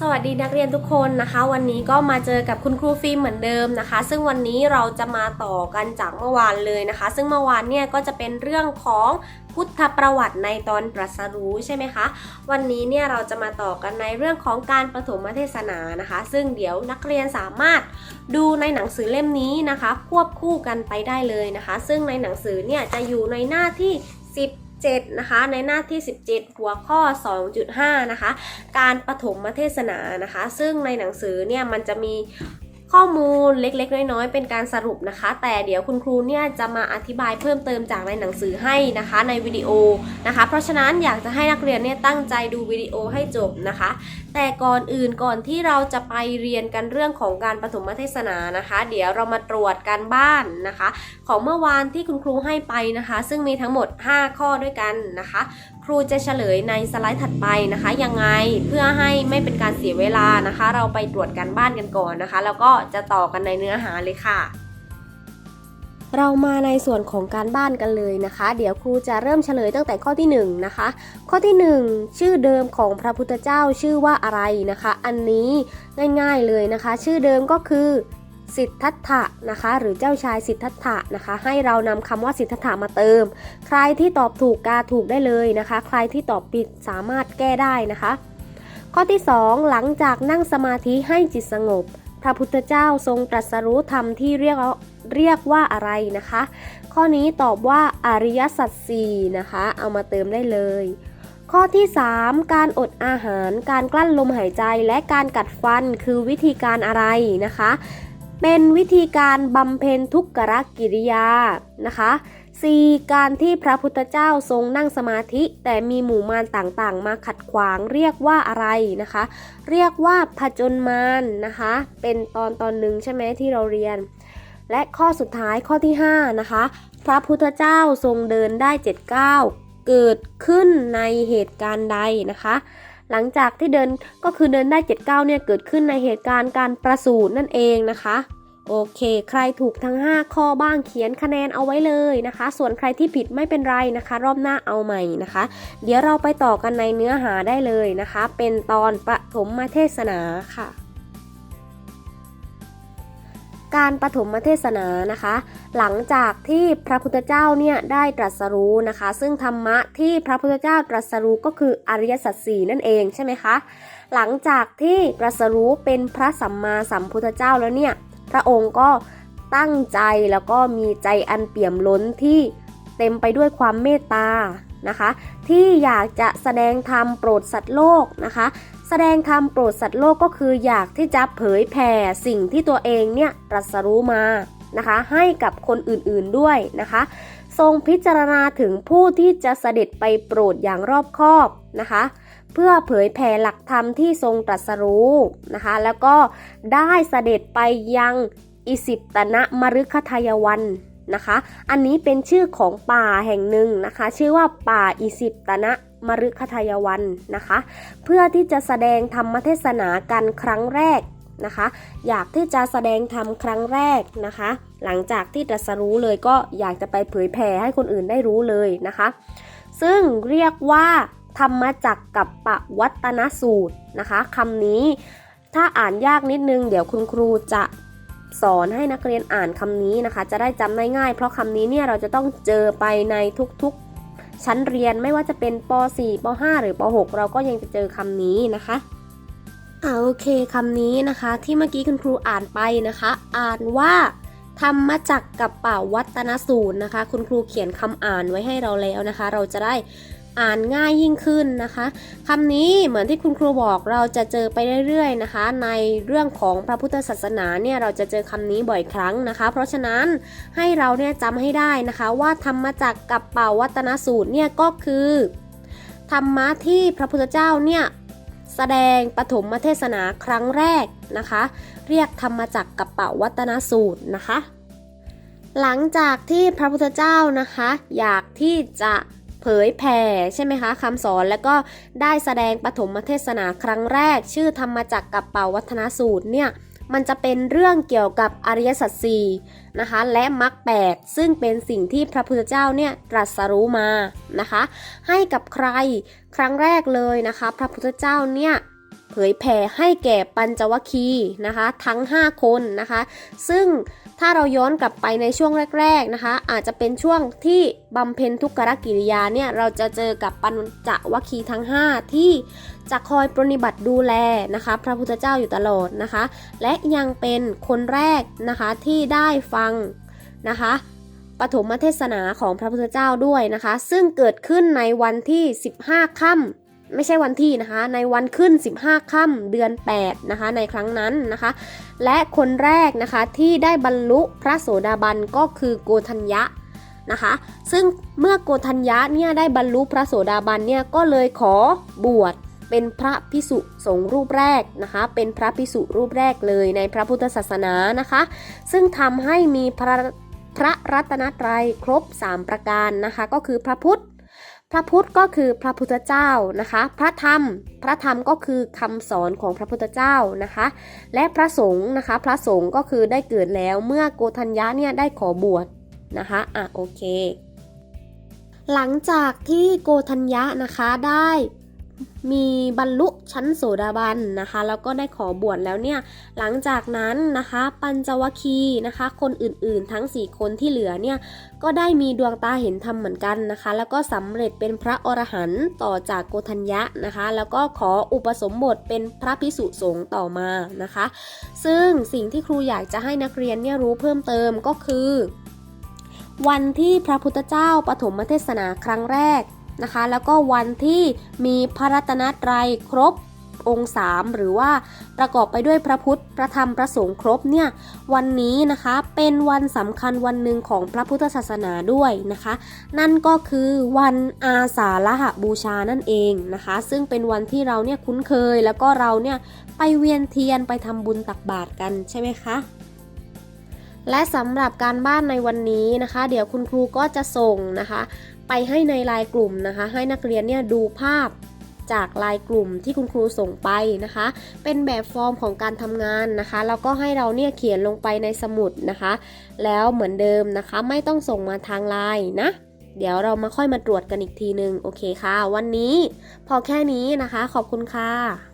สวัสดีนักเรียนทุกคนนะคะ วันนี้ก็มาเจอกับคุณครูฟิล์มเหมือนเดิมนะคะ ซึ่งวันนี้เราจะมาต่อกันจากเมื่อวานเลยนะคะ ซึ่งเมื่อวานเนี่ยก็จะเป็นเรื่องของพุทธประวัติในตอนตรัสรู้ใช่ไหมคะวันนี้เนี่ยเราจะมาต่อกันในเรื่องของการประถมเทศนานะคะ ซึ่งเดี๋ยวนักเรียนสามารถดูในหนังสือเล่มนี้นะคะ ควบคู่กันไปได้เลยนะคะ ซึ่งในหนังสือเนี่ยจะอยู่ในหน้าที่ 17 นะคะ ในหน้าที่ 17 หัวข้อ 2.5 นะคะ การปฐมเทศนานะคะ ซึ่งในหนังสือเนี่ยมันจะมี ข้อมูลเล็กๆ น้อยๆ เป็นการสรุปนะคะ แต่เดี๋ยวคุณครูเนี่ยจะมาอธิบายเพิ่มเติมจากในหนังสือให้นะคะในวิดีโอนะคะ เพราะฉะนั้นอยากจะให้นักเรียนเนี่ยตั้งใจดูวิดีโอให้จบนะคะ แต่ก่อนอื่นก่อนที่เราจะไปเรียนกันเรื่องของการปฐมเทศนานะคะ เดี๋ยวเรามาตรวจการบ้านนะคะ ของเมื่อวานที่คุณครูให้ไปนะคะ ซึ่งมีทั้งหมด 5 ข้อด้วยกันนะคะ ครูจะเฉลยในสไลด์ถัดไปนะคะ ยังไงเพื่อให้ไม่เป็นการเสียเวลานะคะ เราไปตรวจการบ้านกันก่อนนะคะ แล้วก็จะต่อกันในเนื้อหาเลยค่ะ เรามาในส่วนของการบ้านกันเลยนะคะ เดี๋ยวครูจะเริ่มเฉลยตั้งแต่ข้อที่1นะคะ ข้อที่ 1 ชื่อเดิมของพระพุทธเจ้าชื่อว่าอะไรนะคะ อันนี้ง่าย ๆเลยนะคะ ชื่อเดิมก็คือ สิทธัตถะนะคะ หรือเจ้าชายสิทธัตถะนะคะ ให้เรานำคำว่าสิทธัตถะมาเติม ใครที่ตอบถูกกาถูกได้เลยนะคะ ใครที่ตอบผิดสามารถแก้ได้นะคะ ข้อที่ 2 หลังจากนั่งสมาธิให้จิตสงบ พระพุทธเจ้าทรงตรัสรู้ธรรมที่เรียกว่าเรียกว่าอะไรนะคะ ข้อนี้ตอบว่าอริยสัจสี่นะคะ เอามาเติมได้เลย ข้อที่ 3 การอดอาหาร การกลั้นลมหายใจและการกัดฟันคือวิธีการอะไรนะคะ เป็นวิธีการบำเพ็ญทุกขกิริยานะคะ 4. การที่พระพุทธเจ้าทรงนั่งสมาธิ แต่มีหมู่มารต่างๆ มาขัดขวางเรียกว่าอะไรนะคะ เรียกว่าผจญมารนะคะ เป็นตอนตอนหนึ่งใช่ไหมที่เราเรียน และข้อสุดท้ายข้อที่ 5 นะคะ พระพุทธเจ้าทรงเดินได้7จ็ดก้าเกิดขึ้นในเหตุการณ์ใดนะคะ หลังจากที่เดินก็คือเดินได้7จ็ดก้าเนี่ยเกิดขึ้นในเหตุการณ์การประสูตินั่นเองนะคะโอเค ใครถูกทั้ง 5 ข้อบ้างเขียนคะแนนเอาไว้เลยนะคะ ส่วนใครที่ผิดไม่เป็นไรนะคะ รอบหน้าเอาใหม่นะคะ เดี๋ยวเราไปต่อกันในเนื้อหาได้เลยนะคะ เป็นตอนปฐมเทศนาค่ะ การปฐมเทศนานะคะ หลังจากที่พระพุทธเจ้าเนี่ยได้ตรัสรู้นะคะ ซึ่งธรรมะที่พระพุทธเจ้าตรัสรู้ก็คืออริยสัจสี่นั่นเองใช่ไหมคะหลังจากที่ตรัสรู้เป็นพระสัมมาสัมพุทธเจ้าแล้วเนี่ยพระองค์ก็ตั้งใจแล้วก็มีใจอันเปี่ยมล้นที่เต็มไปด้วยความเมตตา นะคะ ที่อยากจะแสดงธรรมโปรดสัตว์โลกนะคะ แสดงธรรมโปรดสัตว์โลกก็คืออยากที่จะเผยแผ่สิ่งที่ตัวเองเนี่ยตรัสรู้มานะคะ ให้กับคนอื่นๆด้วยนะคะ ทรงพิจารณาถึงผู้ที่จะเสด็จไปโปรดอย่างรอบคอบนะคะเพื่อเผยแผ่หลักธรรมที่ทรงตรัสรู้นะคะ แล้วก็ได้เสด็จไปยังอิสิปตนะมฤคทายวัน นะคะ อันนี้เป็นชื่อของป่าแห่งหนึ่งนะคะ ชื่อว่าป่าอิสิปตนะมฤคทายวันนะคะ เพื่อที่จะแสดงธรรมเทศนากันครั้งแรกนะคะ อยากที่จะแสดงธรรมครั้งแรกนะคะ หลังจากที่ตรัสรู้เลยก็อยากจะไปเผยแผ่ให้คนอื่นได้รู้เลยนะคะ ซึ่งเรียกว่าธรรมจักกับปวัตนสูตรนะคะคำนี้ถ้าอ่านยากนิดนึง เดี๋ยวคุณครูจะ สอนให้นักเรียนอ่านคำนี้นะคะ จะได้จำได้ง่าย เพราะคำนี้เนี่ยเราจะต้องเจอไปในทุกๆ ชั้นเรียนไม่ว่าจะเป็นป .4 ป .5 หรือป .6 เราก็ยังจะเจอคำนี้นะคะอ่าโอเคคำนี้นะคะที่เมื่อกี้คุณครูอ่านไปนะคะ อ่านว่าธรรมจักกับป่าวัตนสูตรนะคะ คุณครูเขียนคำอ่านไว้ให้เราแล้วนะคะ เราจะได้ อ่านง่ายยิ่งขึ้นนะคะคำนี้เหมือนที่คุณครูบอกเราจะเจอไปเรื่อยๆนะคะ ในเรื่องของพระพุทธศาสนาเนี่ยเราจะเจอคำนี้บ่อยครั้งนะคะ เพราะฉะนั้นให้เราเนี่ยจำให้ได้นะคะว่าธรรมจักกับป่าวัตนสูตรเนี่ยก็คือธรรมะที่พระพุทธเจ้าเนี่ยแสดงปฐมเทศนาครั้งแรกนะคะ เรียกธรรมจักกับป่าวัตนสูตรนะคะ หลังจากที่พระพุทธเจ้านะคะ อยากที่จะ เผยแผ่ใช่ไหมคะคำสอนแล้วก็ได้แสดงปฐมเทศนาครั้งแรก ชื่อธรรมจักรกับเป่าวัฒนสูตรเนี่ยมันจะเป็นเรื่องเกี่ยวกับอริยสัจสี่นะคะและมรรคแปดซึ่งเป็นสิ่งที่พระพุทธเจ้าเนี่ยตรัสรู้มานะคะ ให้กับใครครั้งแรกเลยนะคะ พระพุทธเจ้าเนี่ยเผยแผ่ให้แก่ปัญจวคีนะคะ ทั้ง 5 คนนะคะ ซึ่ง ถ้าเราย้อนกลับไปในช่วงแรก ๆนะคะ อาจจะเป็นช่วงที่บำเพ็ญทุกขกิริยาเนี่ยเราจะเจอกับปัญจวัคคีทั้ง 5 ที่จะคอยปรนนิบัติดูแลนะคะ พระพุทธเจ้าอยู่ตลอดนะคะ และยังเป็นคนแรกนะคะที่ได้ฟังนะคะปฐมเทศนาของพระพุทธเจ้าด้วยนะคะ ซึ่งเกิดขึ้นในวันที่ 15 ค่ำ ไม่ใช่วันที่นะคะในวันขึ้น 15 ค่ำเดือน 8 นะคะในครั้งนั้นนะคะ และคนแรกนะคะที่ได้บรรลุพระโสดาบันก็คือโกธัญญะนะคะ ซึ่งเมื่อโกธัญญะเนี่ยได้บรรลุพระโสดาบันเนี่ยก็เลยขอบวชเป็นพระพิสุสงฆ์รูปแรกนะคะ เป็นพระพิสุรูปแรกเลยในพระพุทธศาสนานะคะ ซึ่งทำให้มีพระพระรัตนตรัยครบ 3 ประการนะคะ ก็คือพระพุทธ พระพุทธก็คือพระพุทธเจ้านะคะ พระธรรม พระธรรมก็คือคำสอนของพระพุทธเจ้านะคะ และพระสงฆ์นะคะ พระสงฆ์ก็คือได้เกิดแล้วเมื่อโกธัญญะเนี่ยได้ขอบวชนะคะ อะโอเค หลังจากที่โกธัญญะนะคะได้ มีบรรลุชั้นโสดาบันนะคะ แล้วก็ได้ขอบวชแล้วเนี่ย หลังจากนั้นนะคะ ปัญจวัคคีนะคะ คนอื่นๆ ทั้ง 4 คนที่เหลือเนี่ย ก็ได้มีดวงตาเห็นธรรมเหมือนกันนะคะ แล้วก็สำเร็จเป็นพระอรหันต์ต่อจากโกธัญญะนะคะ แล้วก็ขออุปสมบทเป็นพระพิสุสงฆ์ต่อมานะคะ ซึ่งสิ่งที่ครูอยากจะให้นักเรียนเนี่ยรู้เพิ่มเติมก็คือ วันที่พระพุทธเจ้าปฐมเทศนาครั้งแรก นะคะ แล้วก็วันที่มีพระรัตนตรัยครบองค์สามหรือว่าประกอบไปด้วยพระพุทธ พระธรรม พระสงฆ์ครบเนี่ยวันนี้นะคะเป็นวันสำคัญวันหนึ่งของพระพุทธศาสนาด้วยนะคะ นั่นก็คือวันอาสาฬหบูชานั่นเองนะคะ ซึ่งเป็นวันที่เราเนี่ยคุ้นเคย แล้วก็เราเนี่ยไปเวียนเทียนไปทำบุญตักบาตรกันใช่ไหมคะและสำหรับการบ้านในวันนี้นะคะ เดี๋ยวคุณครูก็จะส่งนะคะ ไปให้ในไลน์กลุ่มนะคะ ให้นักเรียนเนี่ยดูภาพจากไลน์กลุ่มที่คุณครูส่งไปนะคะ เป็นแบบฟอร์มของการทำงานนะคะ แล้วก็ให้เราเนี่ยเขียนลงไปในสมุดนะคะ แล้วเหมือนเดิมนะคะ ไม่ต้องส่งมาทางไลน์นะ เดี๋ยวเรามาค่อยมาตรวจกันอีกทีนึง โอเคค่ะ วันนี้ พอแค่นี้นะคะ ขอบคุณค่ะ